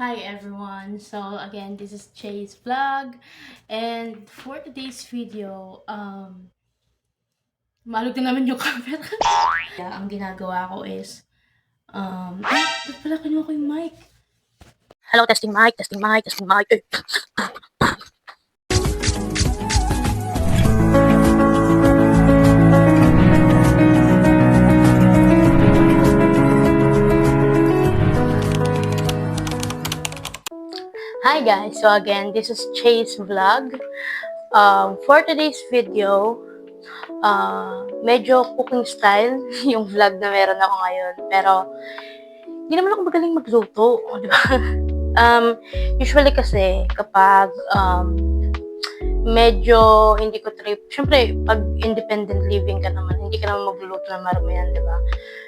Hi everyone. So again, this is Chase Vlog and for today's video, um malog na naman yung camera. Kaya ang ginagawa ko is um ay, pala kinuha ko yung mic? Hello, testing mic, testing mic, testing mic. Hi guys, so again, this is Chase Vlog. Um, for today's video, uh, medyo cooking style yung vlog na meron ako ngayon. Pero, hindi naman ako magaling magluto, di ba? Um, usually kasi, kapag um, medyo hindi ko trip, syempre, pag independent living ka naman, hindi ka naman magluluto ng maramihan, di ba?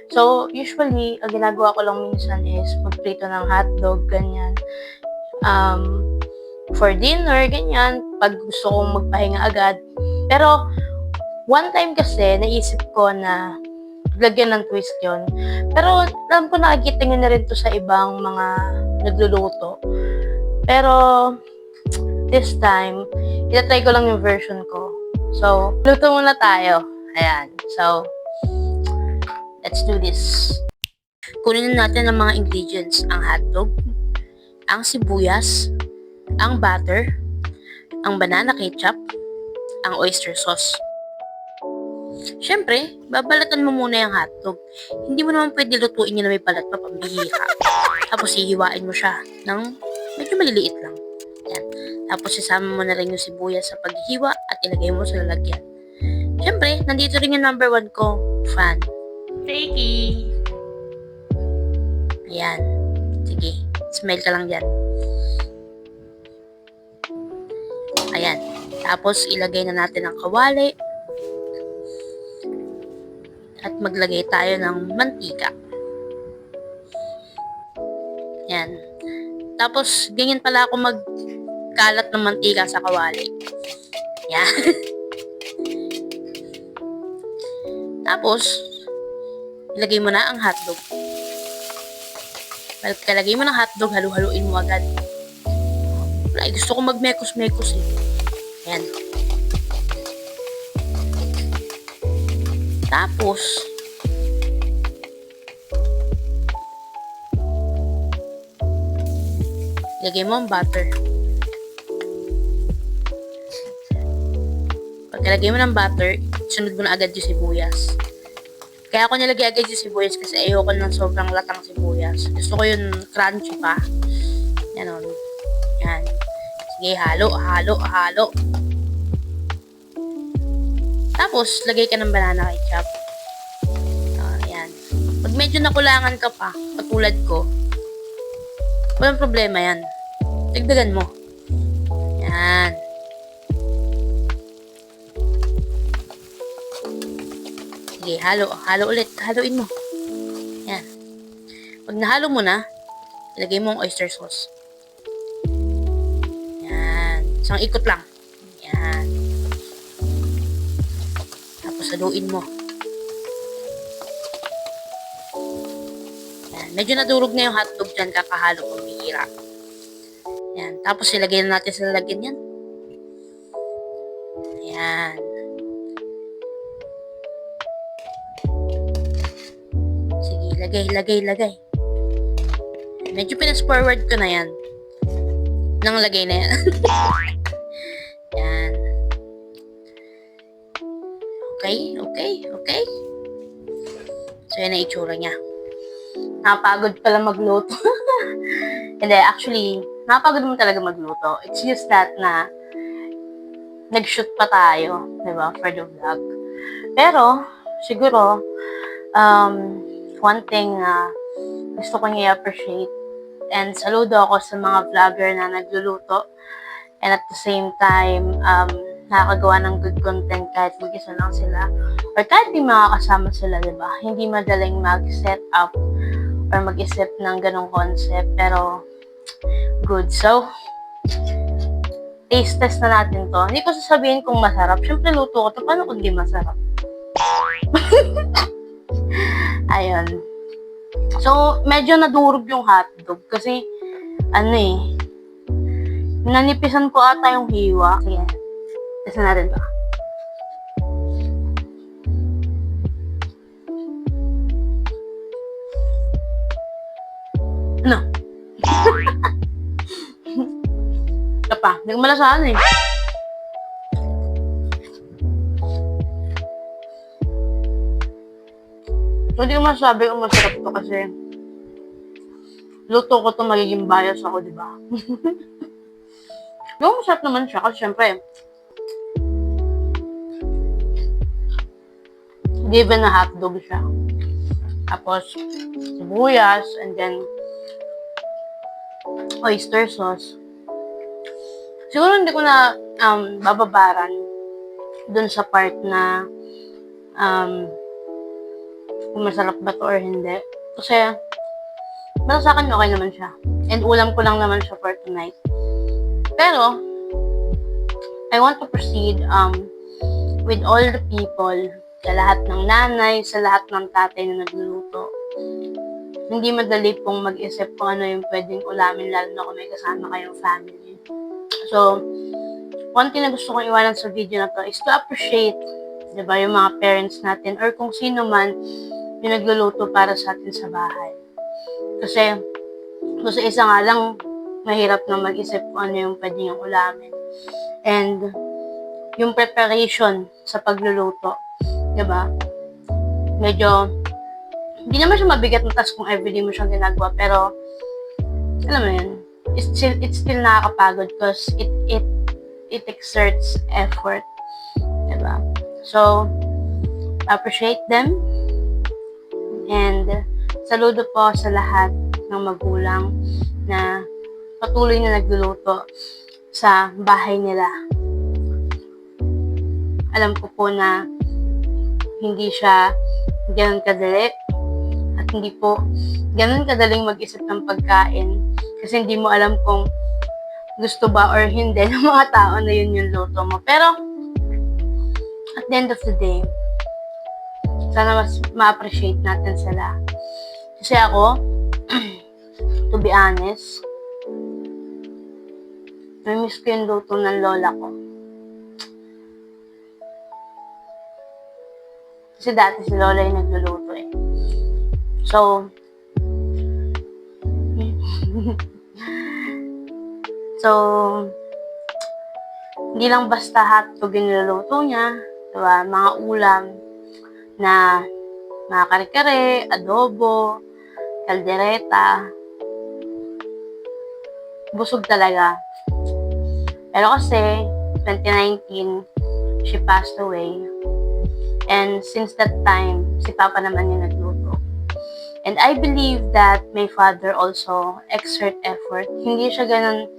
So, usually, ang ginagawa ko lang minsan is magprito ng hotdog, ganyan. Um, for dinner, ganyan, pag gusto kong magpahinga agad. Pero, one time kasi, naisip ko na lagyan ng twist yon Pero, alam ko nakikita nyo na rin to sa ibang mga nagluluto. Pero, this time, itatry ko lang yung version ko. So, luto muna tayo. Ayan. So, let's do this. Kunin na natin ang mga ingredients. Ang hotdog, ang sibuyas, ang butter, ang banana ketchup, ang oyster sauce. Siyempre, babalatan mo muna yung hotdog. Hindi mo naman pwede lutuin yun na may balat pa pambihira. Tapos hihiwain mo siya ng medyo maliliit lang. Yan. Tapos isama mo na rin yung sibuyas sa paghihiwa at ilagay mo sa lalagyan. Siyempre, nandito rin yung number one ko, fan. Fakey! Ayan. Sige, smell ka lang dyan. Ayan. Tapos, ilagay na natin ang kawali. At maglagay tayo ng mantika. Ayan. Tapos, ganyan pala ako magkalat ng mantika sa kawali. Ayan. Tapos, ilagay mo na ang hotdog. Pagkalagay mo ng hotdog, halu-haluin mo agad. Wala, gusto ko magmekos-mekos eh. Ayan. Tapos, ilagay mo ang butter. Pagkalagay mo ng butter, sunod mo na agad yung sibuyas. Kaya ako nilagay agad yung sibuyas kasi ayoko ng sobrang latang sibuyas. Gusto ko yung crunchy pa. Yan o. Yan. Sige, halo, halo, halo. Tapos, lagay ka ng banana ketchup. Ah, yan. Pag medyo nakulangan ka pa, katulad ko, walang problema yan. Dagdagan mo. Yan. Sige, halo. Halo ulit. Haluin mo. Pag nahalo mo na, ilagay mo ang oyster sauce. Yan. Isang ikot lang. Yan. Tapos haluin mo. Yan. Medyo nadurog na yung hotdog dyan, kakahalo kung bihira. Yan. Tapos ilagay na natin sa lalagyan yan. Yan. Sige, lagay, lagay, lagay. Medyo pinas-forward ko na yan. Nang lagay na yan. yan. Okay, okay, okay. So, yan ang itsura niya. Napagod pala magluto. Hindi, actually, napagod mo talaga magluto. It's just that na nag-shoot pa tayo, di ba, for the vlog. Pero, siguro, um, one thing na gusto ko niya appreciate and saludo ako sa mga vlogger na nagluluto and at the same time um, nakakagawa ng good content kahit mag-isa lang sila or kahit di makakasama sila, di ba? Hindi madaling mag-set up or mag-isip ng ganong concept pero good. So, taste test na natin to. Hindi ko sasabihin kung masarap. Siyempre, luto ko to. Paano kung di masarap? Ayun. So, medyo nadurog yung hotdog kasi ano eh, nanipisan ko ata yung hiwa. Sige, test natin ba? Ano? Ito pa, hindi ko malasahan eh. Hindi ko masabi kung masarap to kasi luto ko to magiging bias ako, di ba? Yung masarap naman siya kasi syempre given na hotdog siya. Tapos, sibuyas, and then oyster sauce. Siguro hindi ko na um, bababaran dun sa part na um, kung masarap ba to or hindi. Kasi, para sa akin, okay naman siya. And ulam ko lang naman siya for tonight. Pero, I want to proceed um, with all the people, sa lahat ng nanay, sa lahat ng tatay na nagluluto. Hindi madali pong mag-isip kung ano yung pwedeng ulamin, lalo na kung may kasama kayong family. So, one thing na gusto kong iwanan sa video na to is to appreciate, di ba, yung mga parents natin or kung sino man yung nagluluto para sa atin sa bahay. Kasi, sa isa nga lang, mahirap na mag-isip kung ano yung pwede yung ulamin. And, yung preparation sa pagluluto, di ba? Medyo, hindi naman siya mabigat na task kung everyday mo siyang ginagawa, pero, alam mo yun, it's still, it's still nakakapagod because it, it, it exerts effort, di ba? So, appreciate them, and, saludo po sa lahat ng magulang na patuloy na nagluluto sa bahay nila. Alam ko po na hindi siya ganun kadali at hindi po ganun kadaling mag-isip ng pagkain kasi hindi mo alam kung gusto ba or hindi ng mga tao na yun yung luto mo. Pero, at the end of the day, sana mas ma-appreciate natin sila. Kasi ako, to be honest, namiss ko yung luto ng lola ko. Kasi dati si lola yung nagluluto eh. So, so, hindi lang basta hotdog yung niluluto niya, diba? Mga ulam na mga kare-kare, adobo, kaldereta, busog talaga. Pero kasi, 2019, she passed away. And since that time, si Papa naman yung nagluto. And I believe that my father also exert effort. Hindi siya ganun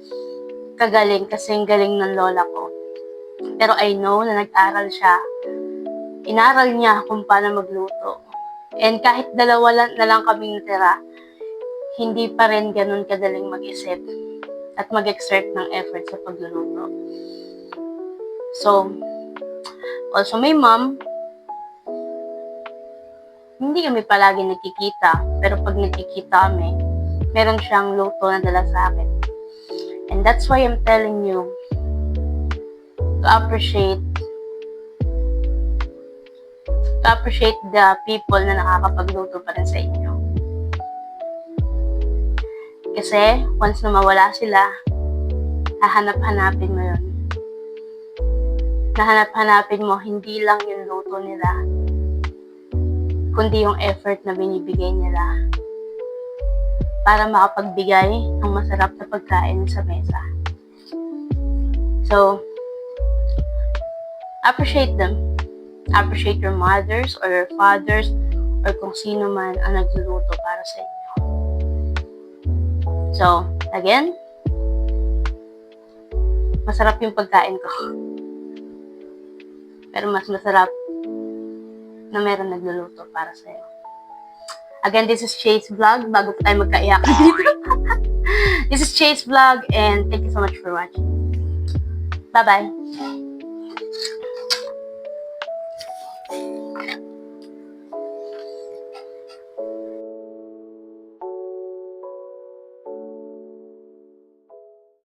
kagaling kasi galing ng lola ko. Pero I know na nag-aral siya. Inaral niya kung paano magluto. And kahit dalawa na lang kaming natira, hindi pa rin ganun kadaling mag-isip at mag-exert ng effort sa pagluluto. So, also my mom, hindi kami palagi nagkikita, pero pag nagkikita kami, meron siyang luto na dala sa akin. And that's why I'm telling you to appreciate to appreciate the people na nakakapagluto pa rin sa inyo. Kasi, once na mawala sila, hahanap-hanapin mo yun. Nahanap-hanapin mo, hindi lang yung luto nila, kundi yung effort na binibigay nila para makapagbigay ng masarap na pagkain sa mesa. So, appreciate them. Appreciate your mothers or your fathers or kung sino man ang nagluluto para sa inyo. So, again, masarap yung pagkain ko. Pero mas masarap na meron nagluluto para sa iyo. Again, this is Chase Vlog. Bago pa tayo magkaiyakan dito. this is Chase Vlog and thank you so much for watching. Bye-bye.